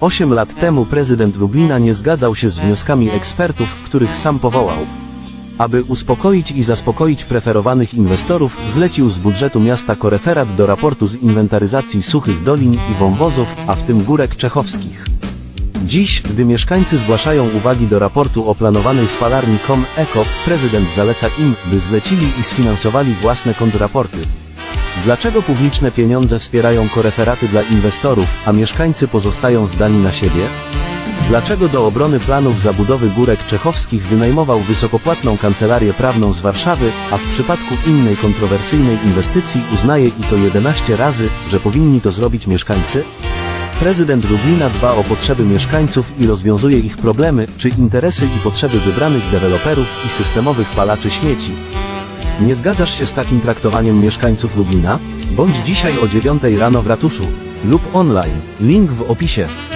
Osiem lat temu prezydent Lublina nie zgadzał się z wnioskami ekspertów, których sam powołał. Aby uspokoić i zaspokoić preferowanych inwestorów, zlecił z budżetu miasta koreferat do raportu z inwentaryzacji suchych dolin i wąwozów, a w tym górek czechowskich. Dziś, gdy mieszkańcy zgłaszają uwagi do raportu o planowanej spalarni KOM ECO, prezydent zaleca im, by zlecili i sfinansowali własne kontrraporty. Dlaczego publiczne pieniądze wspierają koreferaty dla inwestorów, a mieszkańcy pozostają zdani na siebie? Dlaczego do obrony planów zabudowy górek czechowskich wynajmował wysokopłatną kancelarię prawną z Warszawy, a w przypadku innej kontrowersyjnej inwestycji uznaje i to 11 razy, że powinni to zrobić mieszkańcy? Prezydent Lublina dba o potrzeby mieszkańców i rozwiązuje ich problemy, czy interesy i potrzeby wybranych deweloperów i systemowych palaczy śmieci. Nie zgadzasz się z takim traktowaniem mieszkańców Lublina? Bądź dzisiaj o 9 rano w ratuszu lub online. Link w opisie.